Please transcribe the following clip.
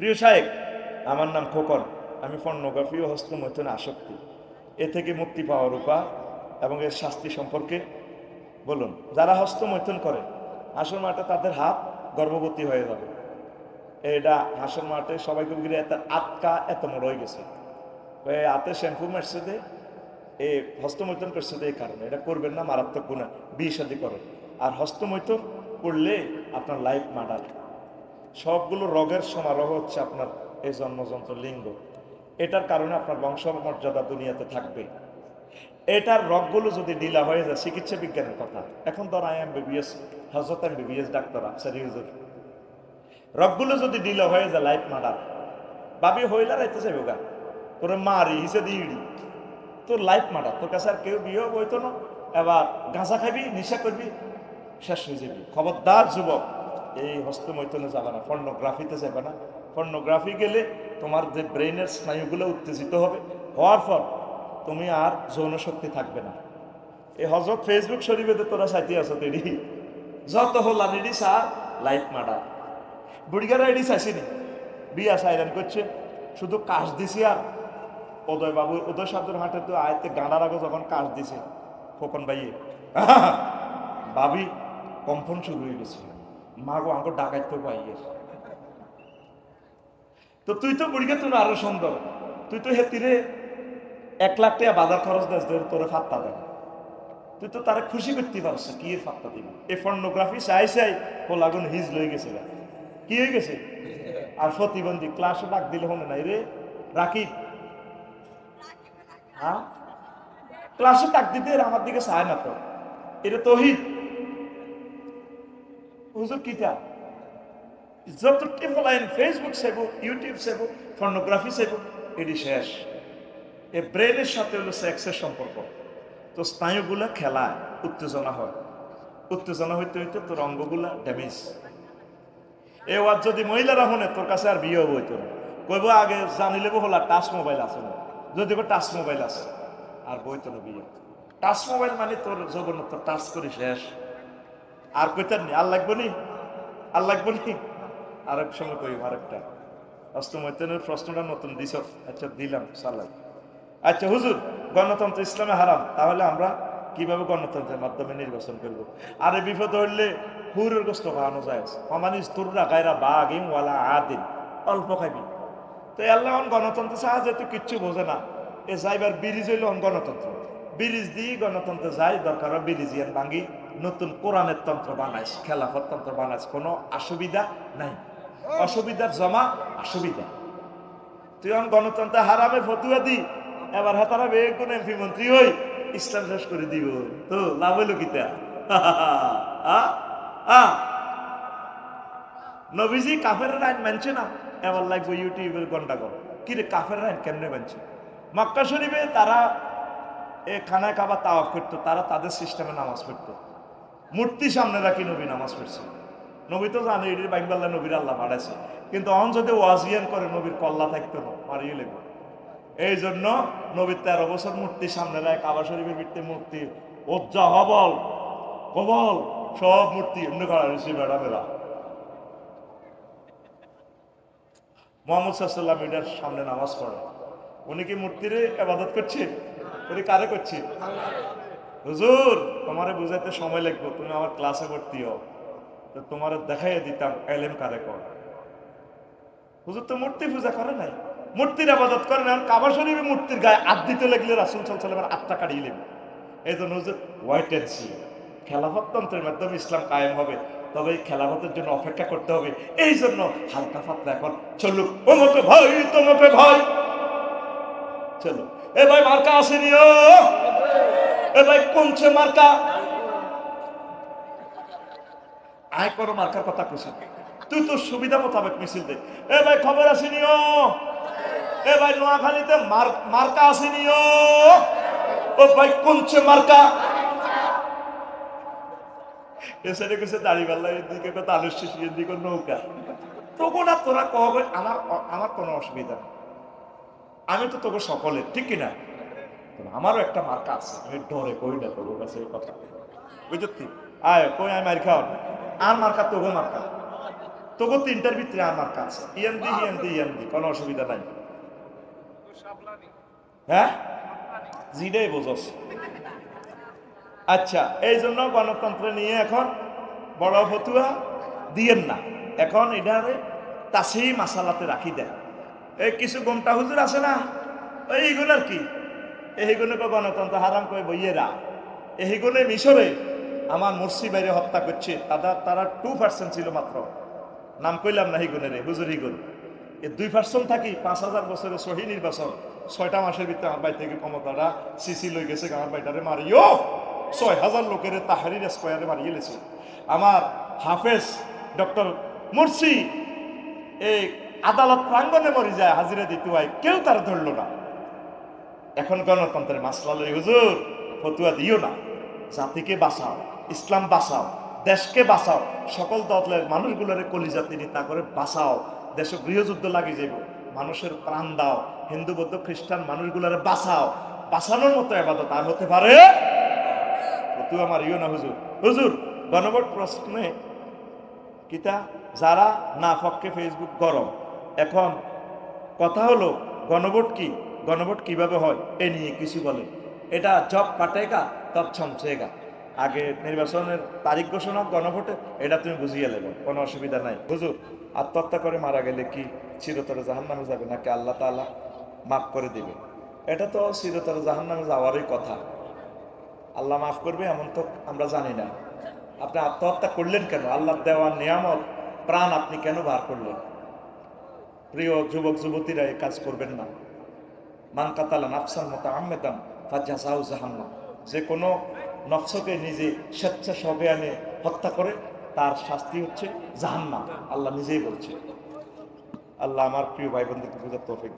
প্রিয় সাহেব আমার নাম খোকন। আমি পর্নোগ্রাফি ও হস্তমৈথনে আসক্তি। এ থেকে মুক্তি পাওয়ার উপায় এবং এর শাস্তি সম্পর্কে বলুন। যারা হস্তমৈথুন করে, হাসর মাঠে তাদের হাত গর্ভবতী হয়ে যাবে। এটা হাসর মাঠে সবাইকে ঘিরে এত আটকা এত বড় হয়ে গেছে। হাতে শ্যাম্পু মারছে দে এ হস্তমৈথন করছে দে এই কারণে। এটা করবেন না, মারাত্মক গুণা বিয়ে শাদি করেন। আর হস্তমৈথুন করলে আপনার লাইফ মার্ডার সবগুলো রোগের সমারোহ হচ্ছে আপনার এই জন্মযন্ত্র লিঙ্গ। এটার কারণে আপনার বংশ মর্যাদা দুনিয়াতে থাকবে। এটার রোগগুলো যদি ঢিলা হয়ে যায়, চিকিৎসা বিজ্ঞানের কথা। এখন ধর আই এম বিবিএস হজরত এম বিবিএস ডাক্তার, আফসার ইউজুর রোগগুলো যদি ঢিলা হয়ে যায় লাইফ মার্ডার ভাবি হইলা রাইতে যাবে গা। তোর মারি, হিসে দিইড়ি তোর লাইফ মার্ডার তোর কাছে আর কেউ বিয়ে হইতো না। এবার গাঁজা খাবি, নেশা করবি, শেষ হয়ে যাবি। খবরদার যুবক। এই হস্তমৈথনে যাবে না পর্নোগ্রাফিতে যাবে না। পর্নোগ্রাফি গেলে তোমার যে ব্রেনের স্নায়ুগুলো উত্তেজিত হবে, হওয়ার পর তুমি আর যৌন শক্তি থাকবে না। এই হজরত ফেসবুক শরীফেতে তোরা সাইতে আছো, তেরি। যত হল আনিডি সার লাইফ মার্ডার বুড়িগারা এডি চাইছিনি বিয়া সাইরান করছে। শুধু কাশ দিছি আর উদয় বাবু উদয় সাধুর হাটে তো আয়তে গাঁড়ার আগে যখন কাশ দিছে, খোকন ভাইয়ে। ভাবি, কম্পন শুরু হয়ে গেছে। মাগো আমাকে ডাকাইতে পাইয়ে তো তুই তো বুড়িকে তোর আরও সুন্দর। তুই তো হেতিরে এক লাখ টাকা বাজার খরচ দেস, ধরে তোরে ফাত্তা দেয় তুই তো তারা খুশি করতে পারছ কি এর ফাত্তা দিবি? এই ফর্নোগ্রাফি চাই চাই ও লাগুন হিজ লয়ে গেছে কি হয়ে গেছে? আর প্রতিবন্ধী ক্লাসও ডাক দিলে হনে নাই রে। রাকিব। হ্যাঁ ক্লাসে ডাক দিতে আমার দিকে চায় না তো। এটা তহিদ। হুজুর কিতা যত টিফলাইন ফেসবুক সেবো ইউটিউব সেবো ফর্নোগ্রাফি সেবো, এটি শেষ। এ ব্রেনের সাথে হলো সেক্সের সম্পর্ক। তো স্নায়ুগুলা খেলায়, উত্তেজনা হয়। উত্তেজনা হইতে হইতে তোর অঙ্গগুলা ড্যামেজ এ ওয়ার যদি মহিলারা হনে তোর কাছে আর বিয়ে হইতো না। কইব, আগে জানিলে হলা, টাচ মোবাইল আছে না। যদি টাচ মোবাইল আছে। আর বইতো না বিয়ে। টাচ মোবাইল মানে তোর জগন্নাথ টাচ করি শেষ। আর কইতার নি আর লাগবো নি? আর লাগবো নি? আরেক সময় কই, আরেকটা। অষ্টমৈতনের প্রশ্নটা নতুন দিছ আচ্ছা দিলাম সালাই আচ্ছা হুজুর, গণতন্ত্র ইসলামে হারাম, তাহলে আমরা কীভাবে গণতন্ত্রের মাধ্যমে নির্বাচন করব? আর এই বিপদ হইলে হুরের গোস্ত খাওয়ানো যায়। অমানিস তুররা গায়রা বাগিম ওয়ালা আদিন। অল্প খাবি তো আল্লাহ গণতন্ত্র সাহায্যে তো কিচ্ছু বোঝে না, এ যাইবার ব্রিজ হইল গণতন্ত্র। ব্রিজ দিয়ে গণতন্ত্র যাই দরকার ব্রিজিয়ান ভাঙ্গি। নতুন কোরআনের তন্ত্র বানাইস, খেলাফত তন্ত্র বানাইস, কোনো অসুবিধা নাই। অসুবিধার জমা অসুবিধা। তুই এখন গণতন্ত্র হারামে ফতুয়া দি, এবার হাতারা বেগুন এমপি মন্ত্রী হই, ইসলাম শেষ করে দিব। তো লাভ হইল কিতা? নবীজি কাফের আইন মানছে না? এবার লাগবে ইউটিউবের কর কি রে কাফের আইন কেমনে মানছে? মক্কা শরীফে তারা এ খানায় কাবা তাওয়াফ করতো, তারা তাদের সিস্টেমে নামাজ পড়তো। মূর্তি সামনে রাখি নবী নামাজ পড়ছে। নবী তো জানে এটির বাইকবাল্লা নবীর আল্লাহ পাঠাইছে কিন্তু অন যদি ওয়াজিয়ান করে, নবীর কল্লা থাকতো না মারিয়ে লেগে এই জন্য নবীর তেরো বছর মূর্তি সামনে রায় কাবা শরীফের ভিত্তি মূর্তি ওজ্জা হবল কবল সব মূর্তি এমনি করা হয়েছে ম্যাডামেরা। মোহাম্মদ সাল্লাম এটার সামনে নামাজ পড়ে। উনি কি মূর্তির আবাদত করছে? উনি কারে করছে? হুজুর, তোমারে বুঝাইতে সময় লাগবে, তুমি আমার ক্লাসে ভর্তি হও। তো তোমার দেখাইয়া দিতাম, এলেম কারে কর হুজুর, তো মূর্তি পূজা করে নাই। মূর্তির আবাদত করে না কাবা শরীফে মূর্তির গায়ে আদ দিতে লাগলে রাসুল সাল্লামের আত্মা কাটিয়ে নেবে এই জন্য হুজুর ওয়াইট এন্ড সি খেলাফতন্ত্রের মাধ্যমে ইসলাম কায়েম হবে, তবে এই খেলাফতের জন্য অপেক্ষা করতে হবে। এই জন্য হালকা ফাতলা এখন, চলুক ওমকে ভাই তোমাকে ভাই চলো এ ভাই, মার্কা আসেনি ও। এ ভাই কোনছে মার্কা? আয় করো মার্কার কথা কুসি তুই তোর সুবিধা মোতাবেক মিছিল দে। এ ভাই খবর আসেনি ও? এ ভাই নোয়াখালীতে মার্কা আসেনি ও? ভাই কোনছে মার্কা? এসে কিছু দাড়িপাল্লা এদিকে কথা আলু শিশি, এদিকে নৌকা। তখন আর তোরা কব আমার আমার কোনো অসুবিধা আমি তো তোকে সকলে, ঠিক কিনা? তবে আমারও একটা মার্কা আছে। আমি ডরে কই না তোর কাছে কথা। বুঝতি আয় কই আমি মার খাও আর মার্কা তোকে মার্কা তোকে তিনটার ভিতরে আমার কাছে ইয়ান দি ইয়ান দি ইয়ান দি কোনো অসুবিধা নাই। হ্যাঁ? জিডেই বোঝস। আচ্ছা এই জন্য গণতন্ত্র নিয়ে এখন বড় ফতুয়া দিয়েন না। এখন এটারে তাসি মাসালাতে রাখি দেয় এই কিছু গমটা হুজুর আছে না? এইগুলোর কি? এইগুলোকে গণতন্ত্র হারাম করে বইয়েরা। এইগুলো মিশরে আমার মুর্শি বাইরে হত্যা করছে তারা তারা টু পার্সেন্ট ছিল মাত্র। নাম কইলাম না হিগুনের হুজুর হিগুন। এই দুই পার্সেন্ট থাকি, পাঁচ হাজার বছরের সহি নির্বাচন। ছয়টা মাসের ভিতরে আমার বাড়ি থেকে ক্ষমতাটা সিসি লই গেছে, আমার বাড়িটারে মারিও। ছয় হাজার লোকের তাহারির স্কোয়ারে মারিয়ে লেছে। আমার হাফেজ ডক্টর মুর্শি এই আদালত প্রাঙ্গণে মরি যায়, হাজিরা দিতে হয়, কেউ তার ধরলো না। এখন গণতন্ত্রের মাসলা লই হুজুর, ফতুয়া দিও না। জাতিকে বাঁচাও, ইসলাম বাঁচাও, দেশকে বাঁচাও, সকল দলের মানুষগুলোরে কলিজা তিনি তা করে বাঁচাও। দেশে গৃহযুদ্ধ লাগি যাইব, মানুষের প্রাণ দাও, হিন্দু, বৌদ্ধ, খ্রিস্টান মানুষগুলোরে বাঁচাও। বাঁচানোর মতো এবাদত আর হতে পারে? ফতুয়া মারিও না হুজুর। হুজুর, গণভোট প্রশ্নে কিতা? যারা না ফককে ফেসবুক গরম। এখন কথা হলো, গণভোট কি? গণভোট কীভাবে হয়, এ নিয়ে কিছু বলে। এটা জব পাটেগা, তব ছমছেগা আগে নির্বাচনের তারিখ ঘোষণা, গণভোটে, এটা তুমি বুঝিয়ে নেবে কোনো অসুবিধা নাই। হুজুর, আত্মহত্যা করে মারা গেলে কি চিরতরে জাহান নামে যাবে, নাকি আল্লাহ তাআলা মাফ করে দেবে? এটা তো চিরতরে জাহান নামে যাওয়ারই কথা। আল্লাহ মাফ করবে এমন তো আমরা জানি না। আপনি আত্মহত্যা করলেন কেন? আল্লাহ দেওয়ার নিয়ামত, প্রাণ আপনি কেন বার করলেন? প্রিয় যুবক যুবতীরা এই কাজ করবেন না। মান কাতালা নাফসান মতো আহমেদান ফাজাসাউ জাহান্নাম। যে কোনো নফসকে নিজে স্বেচ্ছা সবে আনে হত্যা করে, তার শাস্তি হচ্ছে জাহান্নাম। আল্লাহ নিজেই বলছে। আল্লাহ আমার প্রিয় ভাই বোনদেরকে বুঝার তৌফিক